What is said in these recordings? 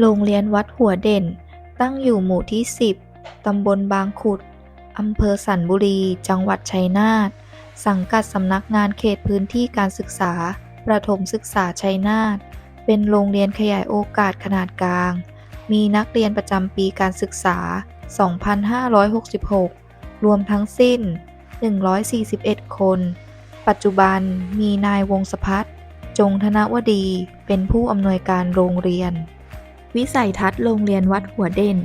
โรงเรียนวัดหัวเด่น ตั้งอยู่หมู่ที่ 10 ตำบลบางขุด อำเภอสันบุรี จังหวัดชัยนาท สังกัดสำนักงานเขตพื้นที่การศึกษา ประถมศึกษาชัยนาท เป็นโรงเรียนขยายโอกาสขนาดกลาง มีนักเรียนประจำปีการศึกษา 2,566 รวมทั้งสิ้น 141 คน ปัจจุบันมีนายวงศพัฒน์จงธนวดีเป็นผู้อำนวยการโรงเรียน วิสัยทัศน์โรงเรียนวัดหัวเด่น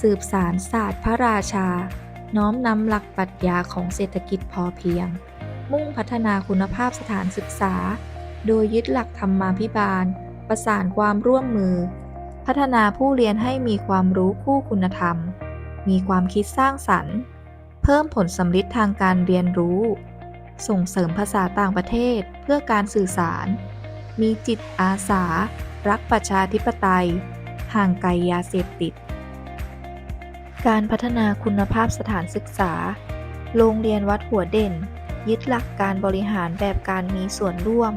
สืบสารศาสตร์พระราชา น้อมนำหลักปรัชญาของเศรษฐกิจพอเพียง มุ่งพัฒนาคุณภาพสถานศึกษา โดยยึดหลักธรรมาภิบาล ประสานความร่วมมือ พัฒนาผู้เรียนให้มีความรู้คู่คุณธรรม มีความคิดสร้างสรรค์ เพิ่มผลสำลิดทางการเรียนรู้ ส่งเสริมภาษาต่างประเทศเพื่อการสื่อสาร มีจิตอาสา รักประชาธิปไตย ห่างไกลยาเสพติด การพัฒนาคุณภาพสถานศึกษา โรงเรียนวัดหัวเด่น ยึดหลักการบริหารแบบการมีส่วนร่วม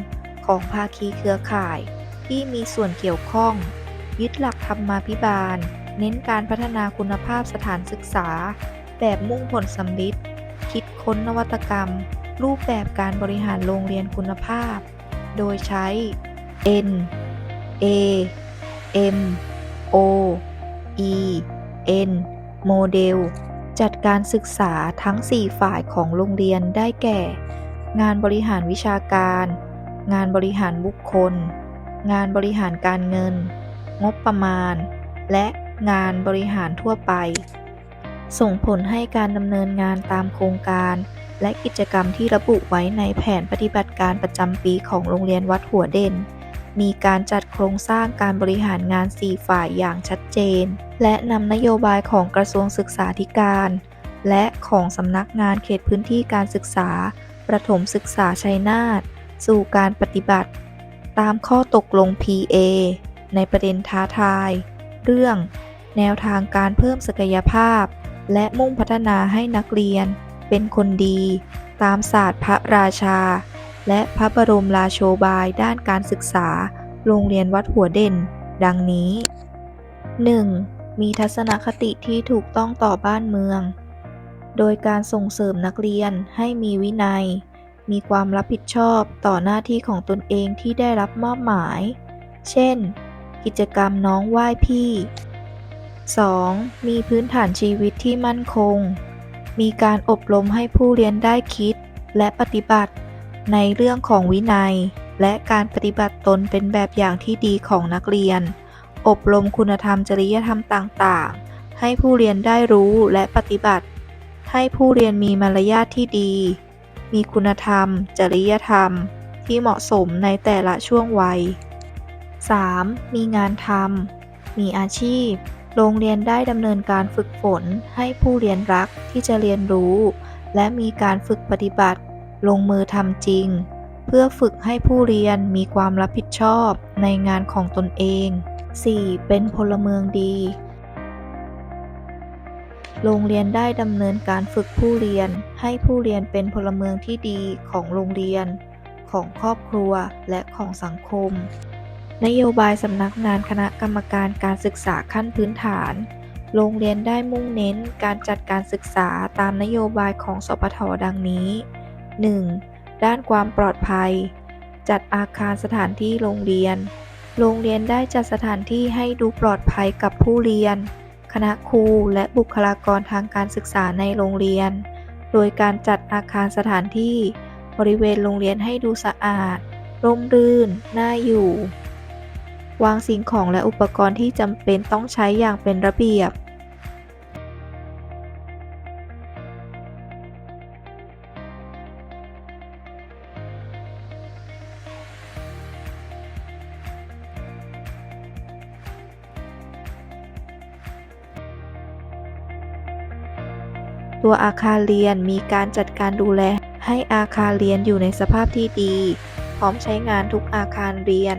ของภาคีเครือข่าย ที่มีส่วนเกี่ยวข้อง ยึดหลักธรรมาภิบาล เน้นการพัฒนาคุณภาพสถานศึกษา แบบมุ่งผลสำลิดคิดค้นนวัตกรรม รูปแบบการบริหารโรงเรียนคุณภาพ โดยใช้ N A M O E N โมเดลจัดการศึกษาทั้ง 4 ฝ่ายของโรงเรียนได้แก่ งานบริหารวิชาการ งานบริหารบุคคล งานบริหารการเงิน งบประมาณ และงานบริหารทั่วไป ส่งผลให้การดำเนินงานตามโครงการ และกิจกรรมที่ระบุไว้ในแผนปฏิบัติการประจำปีของโรงเรียนวัดหัวเด่น มีการจัดโครงสร้างการบริหารงาน 4 ฝ่ายอย่างชัดเจน และนำนโยบายของกระทรวงศึกษาธิการ และของสำนักงานเขตพื้นที่การศึกษา ประถมศึกษาชัยนาทสู่การปฏิบัติ ตามข้อตกลง PA ในประเด็นท้าทาย เรื่อง แนวทางการเพิ่มศักยภาพ และมุ่งพัฒนาให้นักเรียน เป็นคนดี ตามศาสตร์พระราชา และพระบรมราโชบายด้านการศึกษา โรงเรียนวัดหัวเด่น ดังนี้ 1. มีทัศนคติที่ถูกต้องต่อบ้านเมือง โดยการส่งเสริมนักเรียนให้มีวินัย มีความรับผิดชอบต่อหน้าที่ของตนเองที่ได้รับมอบหมาย เช่น กิจกรรมน้องไหว้พี่ 2. มีพื้นฐานชีวิตที่มั่นคง มีการอบรมให้ผู้เรียนได้คิดและปฏิบัติ ในเรื่องของวินัย และการปฏิบัติตนเป็นแบบอย่างที่ดีของนักเรียน อบรมคุณธรรมจริยธรรมต่างๆ ให้ผู้เรียนได้รู้และปฏิบัติ ให้ผู้เรียนมีมารยาทที่ดี มีคุณธรรม จริยธรรม ที่เหมาะสมในแต่ละช่วงวัย 3. มีงานทำ มีอาชีพ โรงเรียนได้ดำเนินการฝึกฝน ให้ผู้เรียนรักที่จะเรียนรู้ และมีการฝึกปฏิบัติ ลงมือทำจริง เพื่อฝึกให้ผู้เรียนมีความรับผิดชอบในงานของตนเอง 4. เป็นพลเมืองดี โรงเรียนได้ดำเนินการฝึกผู้เรียน ให้ผู้เรียนเป็นพลเมืองที่ดีของโรงเรียน ของครอบครัวและของสังคม นโยบายสำนักงานคณะกรรมการการศึกษาขั้นพื้นฐานโรงเรียนได้มุ่งเน้นการจัดการศึกษาตามนโยบายของสปทดังนี้ 1. ด้านความปลอดภัย จัดอาคารสถานที่โรงเรียน โรงเรียนได้จัดสถานที่ให้ดูปลอดภัยกับผู้เรียน คณะครูและบุคลากรทางการศึกษาในโรงเรียน โดยการจัดอาคารสถานที่ บริเวณโรงเรียนให้ดูสะอาด ร่มรื่น น่าอยู่ วางสิ่งของและอุปกรณ์ที่จำเป็นต้องใช้อย่างเป็นระเบียบ ตัวอาคารเรียนมีการจัดการดูแล ให้อาคารเรียนอยู่ในสภาพที่ดี พร้อมใช้งานทุกอาคารเรียน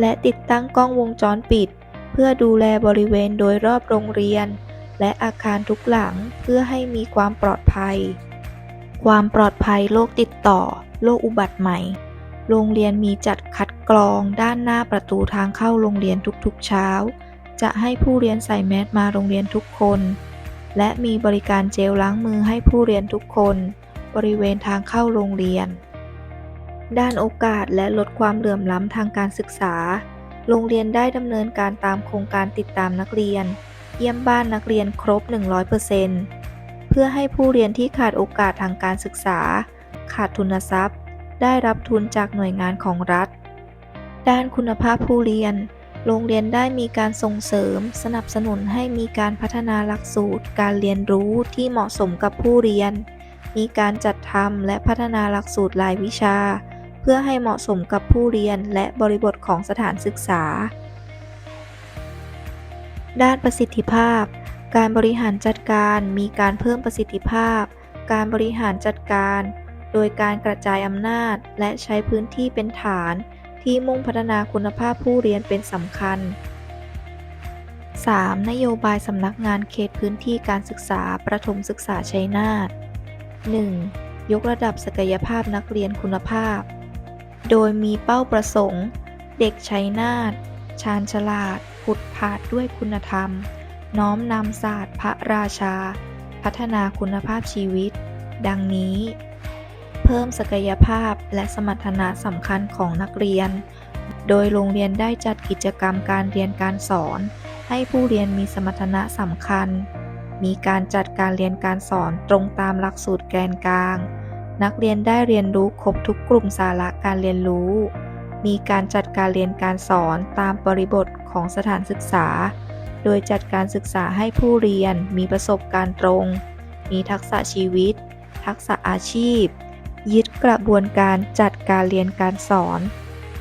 และติดตั้งกล้องวงจรปิด เพื่อดูแลบริเวณโดยรอบโรงเรียน และอาคารทุกหลังเพื่อให้มีความปลอดภัย ความปลอดภัยโรคติดต่อโรคอุบัติใหม่ โรงเรียนมีจัดคัดกรองด้านหน้าประตูทางเข้าโรงเรียนทุกๆเช้า จะให้ผู้เรียนใส่แมสมาโรงเรียนทุกคน และมีบริการเจลล้างมือให้ผู้เรียนทุกคน บริเวณทางเข้าโรงเรียน ด้านโอกาสและลดความเหลื่อมล้ำทางการศึกษา โรงเรียนได้ดำเนินการตามโครงการติดตามนักเรียน เยี่ยมบ้านนักเรียนครบ 100%เพื่อให้ผู้เรียนที่ขาดโอกาสทางการศึกษา ขาดทุนทรัพย์ ได้รับทุนจากหน่วยงานของรัฐ ด้านคุณภาพผู้เรียน โรงเรียนได้มีการส่งเสริม สนับสนุนให้มีการพัฒนาหลักสูตร การเรียนรู้ที่เหมาะสมกับผู้เรียน มีการจัดทำและพัฒนาหลักสูตรรายวิชา เพื่อให้เหมาะสมกับผู้เรียนและบริบทของสถานศึกษา ด้านประสิทธิภาพ การบริหารจัดการมีการเพิ่มประสิทธิภาพ การบริหารจัดการ โดยการกระจายอำนาจและใช้พื้นที่เป็นฐาน ที่มุ่งพัฒนาคุณภาพผู้เรียนเป็นสำคัญ 3. นโยบายสำนักงานเขตพื้นที่การศึกษาประถมศึกษาชัยนาท 1. ยกระดับศักยภาพนักเรียนคุณภาพ โดยมีเป้าประสงค์ เด็กชัยนาท ชาญฉลาด ผุดผาดด้วยคุณธรรม น้อมนำศาสตร์พระราชา พัฒนาคุณภาพชีวิต ดังนี้ เพิ่มศักยภาพและสมรรถนะสำคัญของนักเรียน โดยโรงเรียนได้จัดกิจกรรมการเรียนการสอน ให้ผู้เรียนมีสมรรถนะสำคัญ มีการจัดการเรียนการสอนตรงตามหลักสูตรแกนกลาง นักเรียนได้เรียนรู้ครบทุกกลุ่มสาระการเรียนรู้ มีการจัดการเรียนการสอนตามบริบทของสถานศึกษา โดยจัดการศึกษาให้ผู้เรียนมีประสบการณ์ตรง มีทักษะชีวิต ทักษะอาชีพ ยึดกระบวนการจัดการเรียนการสอน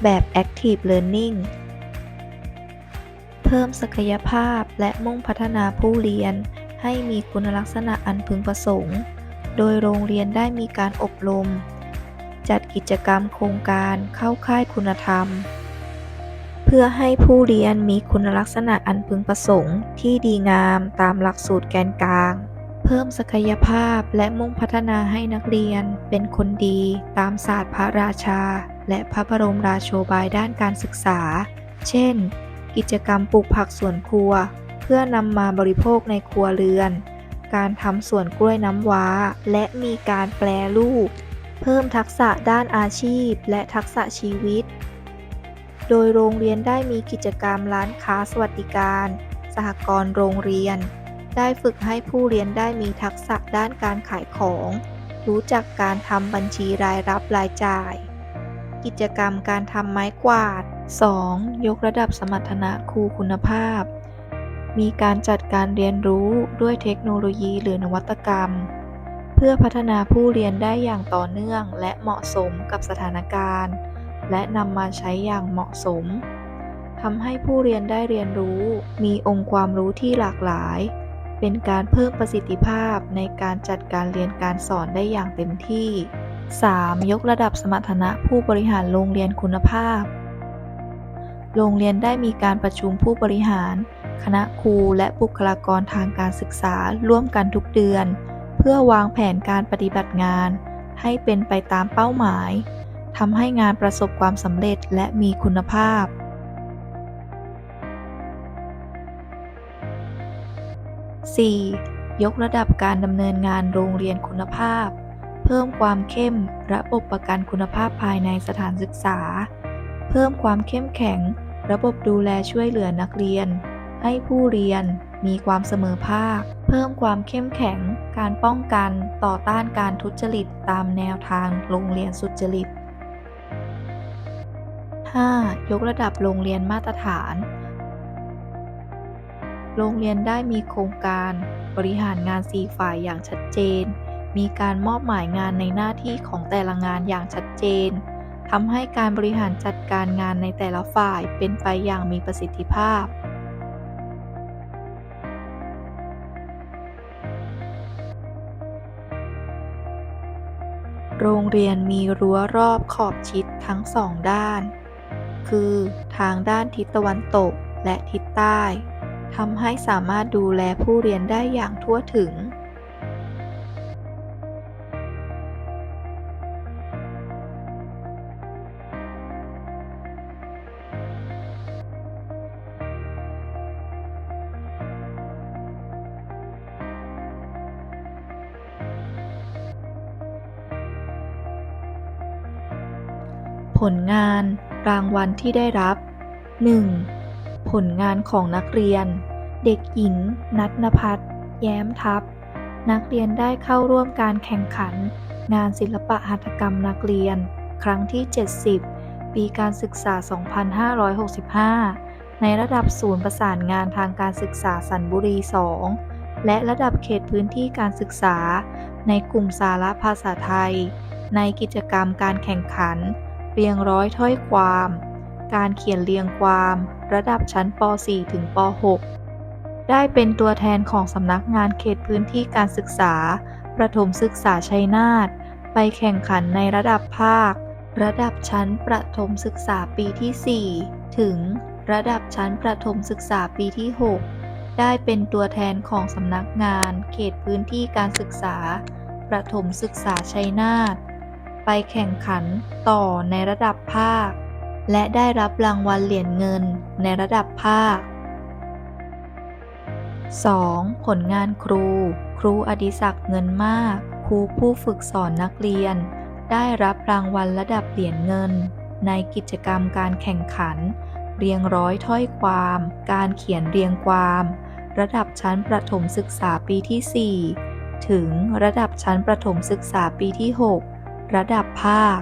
แบบ Active Learning เพิ่มศักยภาพและมุ่งพัฒนาผู้เรียน ให้มีคุณลักษณะอันพึงประสงค์ โดยโรงเรียนได้มีการอบรม จัดกิจกรรมโครงการเข้าค่ายคุณธรรม เพื่อให้ผู้เรียนมีคุณลักษณะอันพึงประสงค์ที่ดีงามตามหลักสูตรแกนกลาง เพิ่มศักยภาพและมุ่งพัฒนาให้นักเรียน เป็นคนดีตามศาสตร์พระราชา และพระบรมราโชบายด้านการศึกษา เช่น กิจกรรมปลูกผักสวนครัว เพื่อนำมาบริโภคในครัวเรือน การทำสวนกล้วยน้ำว้า และมีการแปลรูป เพิ่มทักษะด้านอาชีพ และทักษะชีวิต โดยโรงเรียนได้มีกิจกรรมร้านค้าสวัสดิการ สหกรณ์โรงเรียน ได้ฝึกให้ผู้เรียนได้มีทักษะด้านการขายของ รู้จักการทำบัญชีรายรับรายจ่าย กิจกรรมการทำไม้กวาด 2. ยกระดับสมรรถนะครูคุณภาพ มีการจัดการเรียนรู้ด้วยเทคโนโลยีหรือนวัตกรรม เพื่อพัฒนาผู้เรียนได้อย่างต่อเนื่อง และเหมาะสมกับสถานการณ์ และนำมาใช้อย่างเหมาะสมทำให้ผู้เรียนได้เรียนรู้ มีองค์ความรู้ที่หลากหลาย เป็นการเพิ่มประสิทธิภาพในการจัดการเรียนการสอนได้อย่างเต็มที่ 3. ยกระดับสมรรถนะผู้บริหารโรงเรียนคุณภาพ โรงเรียนได้มีการประชุมผู้บริหาร คณะครูและบุคลากรทางการศึกษาร่วมกันทุกเดือน เพื่อวางแผนการปฏิบัติงาน ให้เป็นไปตามเป้าหมายทำให้งานประสบความสำเร็จและมีคุณภาพ 4. ยกระดับการดำเนินงานโรงเรียนคุณภาพ เพิ่มความเข้มระบบประกันคุณภาพภายในสถานศึกษา เพิ่มความเข้มแข็ง ระบบดูแลช่วยเหลือนักเรียน ให้ผู้เรียนมีความเสมอภาค เพิ่มความเข้มแข็ง การป้องกันต่อต้านการทุจริตตามแนวทางโรงเรียนสุจริต 5. ยกระดับโรงเรียนมาตรฐาน โรงเรียนได้มีโครงการบริหารงาน4ฝ่ายอย่างชัดเจน มีการมอบหมายงานในหน้าที่ของแต่ละงานอย่างชัดเจนทำให้การบริหารจัดการงานในแต่ละฝ่ายเป็นไปอย่างมีประสิทธิภาพ โรงเรียนมีรั้วรอบขอบชิดทั้งสองด้าน คือทางด้านทิศตะวันตกและทิศใต้ ทำให้สามารถดูแลผู้เรียนได้อย่างทั่วถึงผลงานรางวัลที่ได้รับ 1. ผลงานของนักเรียน เด็กหญิง นัทนภัทรแย้มทัพ นักเรียนได้เข้าร่วมการแข่งขัน งานศิลปะหัตถกรรมนักเรียน ครั้งที่ 70 ปีการศึกษา 2565 ในระดับศูนย์ประสานงานทางการศึกษาสันบุรี 2 และระดับเขตพื้นที่การศึกษา ในกลุ่มสาระภาษาไทย ในกิจกรรมการแข่งขัน เรียงร้อยถ้อยความ การเขียนเรียงความ ระดับชั้นป .4 ถึงป .6 ได้เป็นตัวแทนของสำนักงานเขตพื้นที่การศึกษา ประถมศึกษาชัยนาทไปแข่งขันในระดับภาค ระดับชั้นประถมศึกษาปีที่ 4 ถึงระดับชั้นประถมศึกษาปีที่ 6 ได้เป็นตัวแทนของสำนักงาน เขตพื้นที่การศึกษา ประถมศึกษาชัยนาทไปแข่งขันต่อในระดับภาค และได้รับรางวัลเหรียญเงินในระดับภาค 2. ผลงานครู ครูอดิศักดิ์เงินมาก ครูผู้ฝึกสอนนักเรียน ได้รับรางวัลระดับเหรียญเงิน ในกิจกรรมการแข่งขัน เรียงร้อยถ้อยความ การเขียนเรียงความ ระดับชั้นประถมศึกษาปีที่ 4 ถึงระดับชั้นประถมศึกษาปีที่ 6 ระดับภาค